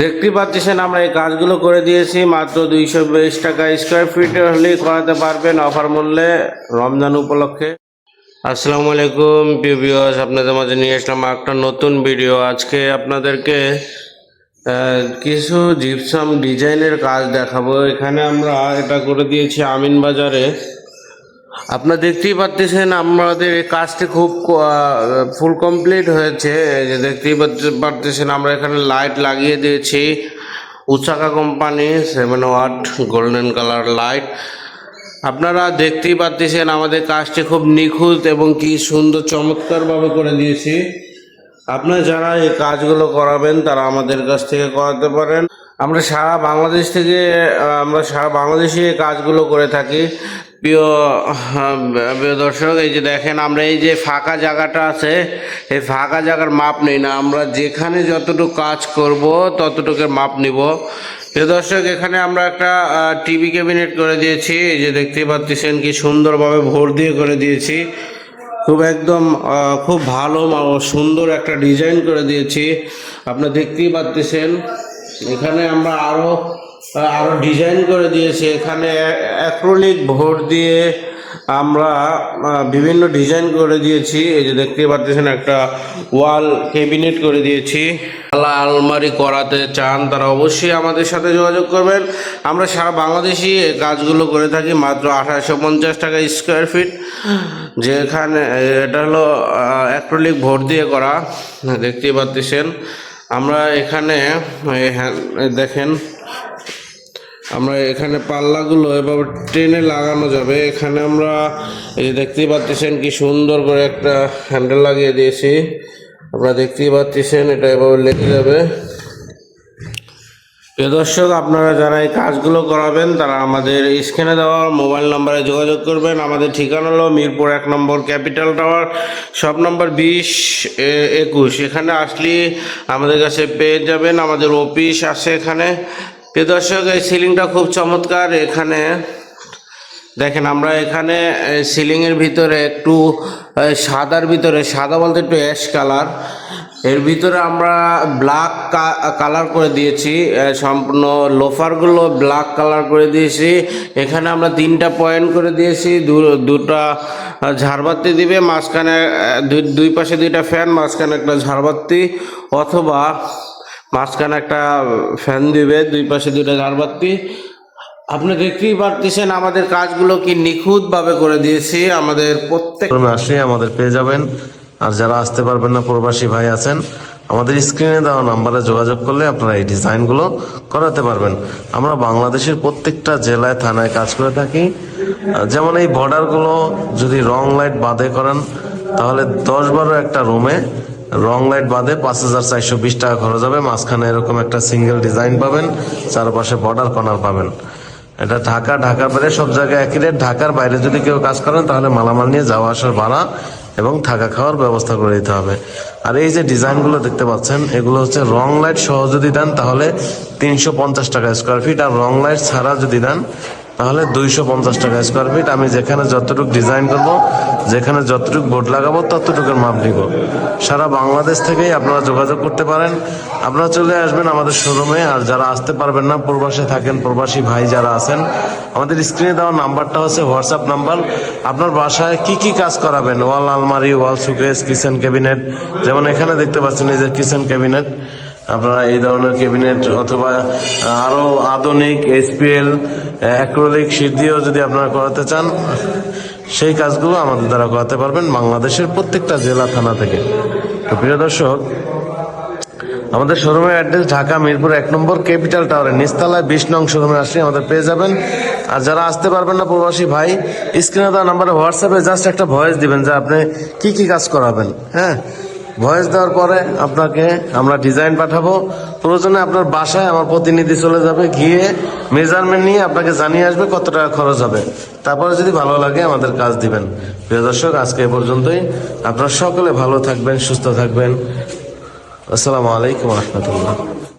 দেখতে পাচ্ছেন আমরা এই কাজগুলো করে দিয়েছি, মাত্র দুইশো বিশ টাকা স্কোয়ার ফিট হলেই করাতে পারবেন অফার মূল্যে রমজান উপলক্ষে। আসসালামু আলাইকুম ভিউয়ার্স আপনাদের মাঝে নিয়ে আসলাম একটা নতুন ভিডিও আজকে আপনাদেরকে কিছু জিপসাম ডিজাইনের কাজ দেখাবো। এখানে আমরা এটা করে দিয়েছি আমিন বাজারে আপনারা দেখতেই পাচ্ছেন আমাদের এই কাজটি খুব ফুল কমপ্লিট হয়েছে। যে দেখতেই পাচ্ছ- পারতেছেন আমরা এখানে লাইট লাগিয়ে দিয়েছি। উচাকা company seven watt golden colour light আপনারা দেখতেই পাচ্ছেন আমাদের কাজটি খুব নিখুঁত এবং কি সুন্দর চমৎকারভাবে করে দিয়েছি। আপনারা যারা এই কাজগুলো করাবেন, তারা আমাদের কাছ থেকে করাতে পারেন। আমরা সারা বাংলাদেশ থেকে আমরা সারা বাংলাদেশে এই কাজগুলো করে থাকি। প্রিয় প্রিয় দর্শক, এই যে দেখেন আমরা এই যে ফাঁকা জায়গাটা আছে, এই ফাঁকা জায়গার মাপ নেই না। আমরা যেখানে যতটুকু কাজ করব ততটুকুর মাপ নিব। প্রিয় দর্শক, এখানে আমরা একটা টিভি ক্যাবিনেট করে দিয়েছি। এই যে দেখতেই পাচ্ছেন কি সুন্দরভাবে ভোর দিয়ে করে দিয়েছি। খুব একদম খুব ভালো সুন্দর একটা ডিজাইন করে দিয়েছি। আপনারা দেখতেই পাচ্ছেন, এখানে আমরা আরও আহ, আরও ডিজাইন করে দিয়েছি। এখানে অ্যাক্রোলিক ভোট দিয়ে আমরা বিভিন্ন ডিজাইন করে দিয়েছি। এই যে দেখতে পাচ্ছেন একটা ওয়াল ক্যাবিনেট করে দিয়েছি। আলা আলমারি করাতে চান তারা অবশ্যই আমাদের সাথে যোগাযোগ করবেন। আমরা সারা বাংলাদেশি কাজগুলো করে থাকি মাত্র আঠারোশো পঞ্চাশ টাকা স্কোয়ার ফিট যেখানে এটা হলো অ্যাক্রোলিক ভোট দিয়ে করা। দেখতে পাচ্ছেন। আমরা এখানে হ্যাঁ- দেখেন আমরা এখানে পাল্লাগুলো এভাবে ট্রেনে লাগানো যাবে। এখানে আমরা এই যে দেখতেই পাচ্ছেন কি সুন্দর করে একটা হ্যান্ডেল লাগিয়ে দিয়েছি। আপনারা দেখতেই পাচ্ছেন এটা এভাবে লেগে যাবে। প্রিয় দর্শক, আপনারা যারা এই কাজগুলো করাবেন, তারা আমাদের স্ক্রিনে দেওয়া মোবাইল নম্বরে যোগাযোগ করবেন। আমাদের ঠিকানা হলো মিরপুর এক নম্বর ক্যাপিটাল টাওয়ার, শপ নম্বর বিশ একুশ। এখানে আসলে আমাদের কাছে পেয়ে যাবেন। আমাদের অফিস আছে এখানে। প্রিয় দর্শক, এই সিলিংটা খুব চমৎকার। এখানে দেখেন, আমরা এখানে সিলিং এর ভিতরে একটু সাদার ভিতরে, সাদা বলতে একটু অ্যাশ কালার। এর ভিতরে আমরা ব্ল্যাক কালার করে দিয়েছি সম্পূর্ণ লোফারগুলো ব্ল্যাক কালার করে দিয়েছি। এখানে আমরা তিনটা পয়েন্ট করে দিয়েছি দুটা ঝাড়বাতি দিবে, মাঝখানে দুই- দুই পাশে দুইটা ফ্যান, মাঝখানে একটা ঝাড়বাতি, অথবা মাঝখানে একটা ফ্যান দিবে, দুই পাশে দুইটা ঝাড়বাতি। আপনি দেখতেই পারতেছেন আমাদের কাজগুলো কি নিখুঁতভাবে করে দিয়েছি। আমাদের প্রত্যেক আসলে আমাদের পেয়ে যাবেন। আর যারা আসতে পারবেন না, প্রবাসী ভাই আছেন, আমাদের স্ক্রিনে দেওয়া নাম্বারে যোগাযোগ করলে আপনারা এই ডিজাইনগুলো করাতে পারবেন। আমরা বাংলাদেশের প্রত্যেকটা জেলায়, থানায় কাজ করে থাকি। যেমন এই বর্ডারগুলো যদি রং লাইট বাদে করেন, তাহলে দশ বারো একটা রুমে রং লাইট বাদে পাঁচ হাজার চারশো বিশ টাকা খরচ হবে। মাঝখানে এরকম একটা সিঙ্গেল ডিজাইন পাবেন, চারপাশে বর্ডার কর্নার পাবেন। এটা ঢাকা ঢাকার বাইরে সব জায়গায় একই রেট ঢাকার বাইরে যদি কেউ কাজ করেন, তাহলে মালামাল নিয়ে যাওয়া আসার ভাড়া এবং থাকা খাওয়ার ব্যবস্থা করে দিতে হবে। আর এই যে ডিজাইনগুলো দেখতে পাচ্ছেন, এগুলো হচ্ছে রং লাইট সহ যদি দেন, তাহলে তিনশো পঞ্চাশ টাকা স্কোয়ার ফিট আর রং লাইট ছাড়া যদি দেন তাহলে দুইশো পঞ্চাশ টাকা স্কোয়ার ফিট আমি যেখানে যতটুকু ডিজাইন করব, যেখানে যতটুকু বোর্ড লাগাবো, ততটুকুর মাপ নিব। সারা বাংলাদেশ থেকেই আপনারা যোগাযোগ করতে পারেন। আপনারা চলে আসবেন আমাদের শোরুমে আর যারা আসতে পারবেন না, প্রবাসে থাকেন, প্রবাসী ভাই যারা আছেন, আমাদের স্ক্রিনে দেওয়া নাম্বারটা হচ্ছে হোয়াটসঅ্যাপ নাম্বার। আপনার বাসায় কি কি কাজ করাবেন? ওয়াল আলমারি, ওয়াল সুকেস কিচেন ক্যাবিনেট যেমন এখানে দেখতে পাচ্ছেন, এই যে কিচেন ক্যাবিনেট আপনারা এই ধরনের ক্যাবিনেট অথবা আরও আধুনিক এসপিএল অ্যাক্রোলিক দিয়েও যদি আপনারা করাতে চান, সেই কাজগুলো আমাদের দ্বারা করাতে পারবেন বাংলাদেশের প্রত্যেকটা জেলা থানা থেকে। তো প্রিয় দর্শক, আমাদের শোরুমের অ্যাড্রেস ঢাকা মিরপুর এক নম্বর ক্যাপিটাল টাওয়ারে নিচতলায় বিশ নং শোরুমে আসলে আমাদের পেয়ে যাবেন। আর যারা আসতে পারবেন না প্রবাসী ভাই, স্ক্রিনে দেওয়া নাম্বারে হোয়াটসঅ্যাপে জাস্ট একটা ভয়েস দিবেন যে আপনি কি কি কাজ করাবেন হ্যাঁ? ভয়েস দেওয়ার পরে আপনাকে আমরা ডিজাইন পাঠাবো। প্রয়োজনে আপনার বাসায় আমার প্রতিনিধি চলে যাবে, গিয়ে মেজারমেন্ট নিয়ে আপনাকে জানিয়ে আসবে কত টাকা খরচ হবে। তারপরে যদি ভালো লাগে আমাদের কাজ দিবেন। প্রিয় দর্শক, আজকে এ পর্যন্তই। আপনারা সকলে ভালো থাকবেন, সুস্থ থাকবেন। আসসালামু আলাইকুম রহমতুল্লাহ।